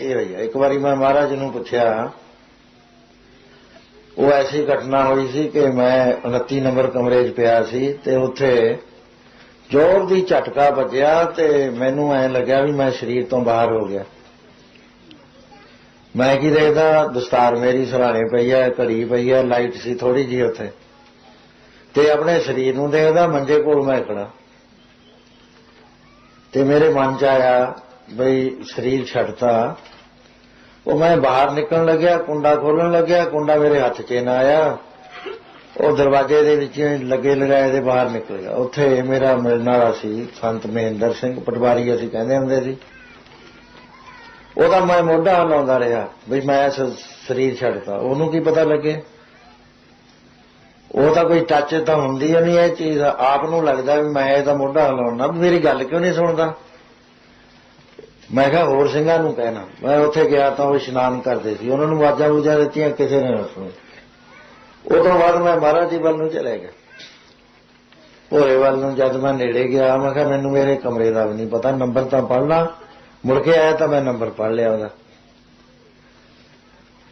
ਇਹ ਹੋਈ ਇੱਕ ਵਾਰੀ ਮੈਂ ਮਹਾਰਾਜ ਨੂੰ ਪੁੱਛਿਆ, ਉਹ ਐਸੀ ਘਟਨਾ ਹੋਈ ਸੀ ਕਿ ਮੈਂ 29 ਨੰਬਰ ਕਮਰੇ 'ਚ ਪਿਆ ਸੀ ਤੇ ਉੱਥੇ ਜ਼ੋਰ ਦੀ ਝਟਕਾ ਵੱਜਿਆ ਤੇ ਮੈਨੂੰ ਐ ਲੱਗਿਆ ਵੀ ਮੈਂ ਸਰੀਰ ਤੋਂ ਬਾਹਰ ਹੋ ਗਿਆ। ਮੈਂ ਕੀ ਦੇਖਦਾ, ਦਸਤਾਰ ਮੇਰੀ ਸਰਾਣੇ ਪਈ ਹੈ, ਘੜੀ ਪਈ ਹੈ, ਲਾਈਟ ਸੀ ਥੋੜੀ ਜੀ ਉੱਥੇ। ਤੇ ਆਪਣੇ ਸਰੀਰ ਨੂੰ ਦੇਖਦਾ, ਮੰਜੇ ਕੋਲ ਮੈਂ ਖੜਾ ਤੇ ਮੇਰੇ ਮਨ 'ਚ ਆਇਆ ਬਈ ਸਰੀਰ ਛੱਡਤਾ। ਉਹ ਮੈਂ ਬਾਹਰ ਨਿਕਲਣ ਲੱਗਿਆ, ਕੁੰਡਾ ਖੋਲਣ ਲੱਗਿਆ, ਕੁੰਡਾ ਮੇਰੇ ਹੱਥ 'ਚ ਨਾ ਆਇਆ। ਉਹ ਦਰਵਾਜ਼ੇ ਦੇ ਵਿੱਚ ਲੱਗੇ ਲਗਾਏ ਦੇ ਬਾਹਰ ਨਿਕਲ ਗਿਆ। ਉੱਥੇ ਮੇਰਾ ਮਿਲਣ ਵਾਲਾ ਸੀ, ਸੰਤ ਮਹਿੰਦਰ ਸਿੰਘ ਪਟਵਾਰੀ ਅਸੀਂ ਕਹਿੰਦੇ ਹੁੰਦੇ ਸੀ। ਉਹਦਾ ਮੈਂ ਮੋਢਾ ਹਲਾਉਂਦਾ ਰਿਹਾ ਵੀ ਮੈਂ ਸਰੀਰ ਛੱਡਤਾ। ਉਹਨੂੰ ਕੀ ਪਤਾ ਲੱਗੇ? ਉਹ ਤਾਂ ਕੋਈ ਟੱਚ ਤਾਂ ਹੁੰਦੀ ਓ ਨਹੀਂ ਇਹ ਚੀਜ਼। ਆਪ ਨੂੰ ਲੱਗਦਾ ਵੀ ਮੈਂ ਇਹਦਾ ਮੋਢਾ ਹਲਾਉਣਾ। ਮੇਰੀ ਗੱਲ ਕਿਉਂ ਨਹੀਂ ਸੁਣਦਾ? ਮੈਂ ਕਿਹਾ ਹੋਰ ਸਿੰਘਾਂ ਨੂੰ ਕਹਿਣਾ। ਮੈਂ ਉੱਥੇ ਗਿਆ ਤਾਂ ਉਹ ਇਸ਼ਨਾਨ ਕਰਦੇ ਸੀ। ਉਹਨਾਂ ਨੂੰ ਆਵਾਜ਼ਾਂ ਬੁਝਾ ਦਿੱਤੀਆਂ, ਕਿਸੇ ਨੇ ਸੁਣੀ। ਉਹ ਤੋਂ ਬਾਅਦ ਮੈਂ ਮਹਾਰਾਜ ਜੀ ਵੱਲ ਨੂੰ ਚਲੇ ਗਿਆ। ਭੋਰੇ ਵੱਲ ਨੂੰ ਜਦ ਮੈਂ ਨੇੜੇ ਗਿਆ, ਮੈਂ ਕਿਹਾ ਮੈਨੂੰ ਮੇਰੇ ਕਮਰੇ ਦਾ ਵੀ ਨਹੀਂ ਪਤਾ, ਨੰਬਰ ਤਾਂ ਪੜਨਾ ਲਾ। ਮੁੜ ਕੇ ਆਇਆ ਤਾਂ ਮੈਂ ਨੰਬਰ ਪੜ ਲਿਆ ਉਹਦਾ।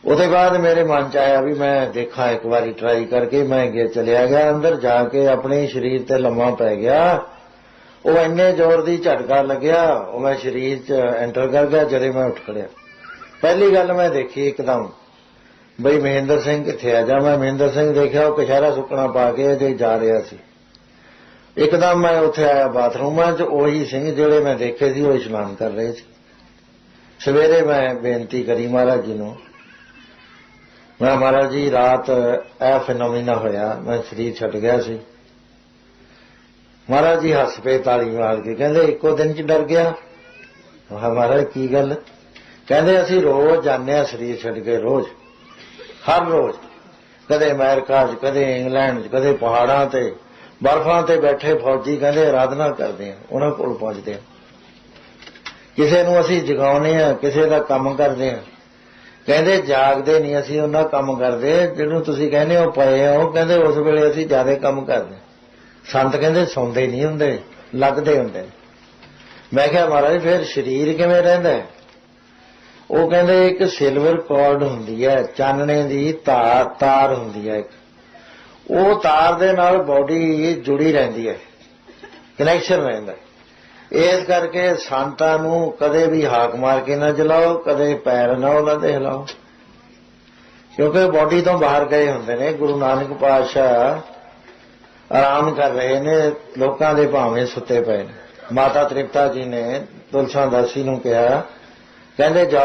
ਉਹਦੇ ਬਾਅਦ ਮੇਰੇ ਮਨ ਚ ਆਇਆ ਵੀ ਮੈਂ ਦੇਖਾਂ, ਇੱਕ ਵਾਰੀ ਟਰਾਈ ਕਰਕੇ ਮੈਂ ਗਿਆ ਚਲਿਆ ਗਿਆ। ਅੰਦਰ ਜਾ ਕੇ ਆਪਣੇ ਸਰੀਰ ਤੇ ਲੰਮਾ ਪੈ ਗਿਆ। ਉਹ ਇੰਨੇ ਜ਼ੋਰ ਦੀ ਝਟਕਾ ਲੱਗਿਆ, ਉਹ ਮੈਂ ਸਰੀਰ 'ਚ ਐਂਟਰ ਕਰ ਗਿਆ, ਜਦੇ ਮੈਂ ਉੱਠ ਖੜਿਆ। ਪਹਿਲੀ ਗੱਲ ਮੈਂ ਦੇਖੀ ਇੱਕਦਮ, ਬਈ ਮਹਿੰਦਰ ਸਿੰਘ ਕਿੱਥੇ ਆ? ਜਾ ਮੈਂ ਮਹਿੰਦਰ ਸਿੰਘ ਦੇਖਿਆ, ਉਹ ਕਸ਼ਾਰਾ ਸੁੱਕਣਾ ਪਾ ਕੇ ਜੇ ਜਾ ਰਿਹਾ ਸੀ। ਇੱਕਦਮ ਮੈਂ ਉੱਥੇ ਆਇਆ ਬਾਥਰੂਮਾਂ 'ਚ, ਉਹੀ ਸਿੰਘ ਜਿਹੜੇ ਮੈਂ ਦੇਖੇ ਸੀ, ਉਹ ਇਸ਼ਨਾਨ ਕਰ ਰਹੇ ਸੀ। ਸਵੇਰੇ ਮੈਂ ਬੇਨਤੀ ਕਰੀ ਮਹਾਰਾਜ ਜੀ ਨੂੰ। ਮੈਂ ਮਹਾਰਾਜ ਜੀ, ਰਾਤ ਇਹ ਫੈਨੋਮੀਨਾ ਹੋਇਆ, ਮੈਂ ਸਰੀਰ ਛੱਡ ਗਿਆ ਸੀ। ਮਹਾਰਾਜ ਜੀ ਹੱਸ ਪਏ ਤਾਲੀ ਮਾਰ ਕੇ, ਕਹਿੰਦੇ ਇੱਕੋ ਦਿਨ ਚ ਡਰ ਗਿਆ। ਮਹਾਰਾਜ, ਕੀ ਗੱਲ? ਕਹਿੰਦੇ ਅਸੀਂ ਰੋਜ਼ ਜਾਂਦੇ ਆ ਸਰੀਰ ਛੱਡ ਕੇ, ਰੋਜ਼। ਹਰ ਰੋਜ਼। ਕਦੇ ਅਮਰੀਕਾ 'ਚ, ਕਦੇ ਇੰਗਲੈਂਡ 'ਚ, ਕਦੇ ਪਹਾੜਾਂ ਤੇ, ਬਰਫਾਂ ਤੇ ਬੈਠੇ ਫੌਜੀ ਕਹਿੰਦੇ ਆਰਾਧਨਾ ਕਰਦੇ ਆ ਉਹਨਾਂ ਕੋਲ ਪਹੁੰਚਦੇ ਆ ਕਿਸੇ ਨੂੰ ਅਸੀਂ ਜਗਾਉਨੇ ਆ ਕਿਸੇ ਦਾ ਕੰਮ ਕਰਦੇ ਆ ਕਹਿੰਦੇ ਜਾਗਦੇ ਨਹੀਂ ਅਸੀਂ, ਉਹਨਾਂ ਕੰਮ ਕਰਦੇ। ਜਿਹਨੂੰ ਤੁਸੀਂ ਕਹਿੰਦੇ ਹੋ, ਪਏ ਹੋ, ਕਹਿੰਦੇ ਉਸ ਵੇਲੇ ਅਸੀਂ ਜ਼ਿਆਦਾ ਕੰਮ ਕਰਦੇ ਸੰਤ ਕਹਿੰਦੇ ਸੌਂਦੇ ਨਹੀਂ ਹੁੰਦੇ, ਲੱਗਦੇ ਹੁੰਦੇ। ਮੈਂ ਕਿਹਾ, ਮਹਾਰਾਜ, ਫਿਰ ਸਰੀਰ ਕਿਵੇਂ ਰਹਿੰਦਾ ਉਹ ਕਹਿੰਦੇ, ਇੱਕ ਸਿਲਵਰ ਕਾਰਡ ਹੁੰਦੀ ਹੈ, ਚਾਨਣੇ ਦੀ ਤਾਰ ਤਾਰ ਹੁੰਦੀ ਹੈ ਇੱਕ। ਉਹ ਤਾਰ ਦੇ ਨਾਲ ਬਾਡੀ ਜੁੜੀ ਰਹਿੰਦੀ ਹੈ ਕਨੈਕਸ਼ਨ ਰਹਿੰਦਾ ਇਸ ਕਰਕੇ ਸੰਤਾਂ ਨੂੰ ਕਦੇ ਵੀ ਹਾਕ ਮਾਰ ਕੇ ਨਾ ਜਲਾਓ, ਕਦੇ ਪੈਰ ਨਾ ਉਹਨਾਂ ਦੇ ਹਿਲਾਓ। ਕਿਉਂਕਿ ਬਾਡੀ ਤੋਂ ਬਾਹਰ ਗਏ ਹੁੰਦੇ ਨੇ, ਗੁਰੂ ਨਾਨਕ ਪਾਤਸ਼ਾਹ ਆਰਾਮ ਕਰ ਰਹੇ ਨੇ, ਲੋਕਾਂ ਦੇ ਭਾਵੇਂ ਸੁੱਤੇ ਪਏ ਨੇ। ਮਾਤਾ ਤ੍ਰਿਪਤਾ ਜੀ ਨੇ ਤੁਲਸਾ ਦਾਸੀ ਨੂੰ ਕਿਹਾ, ਕਹਿੰਦੇ ਜਾ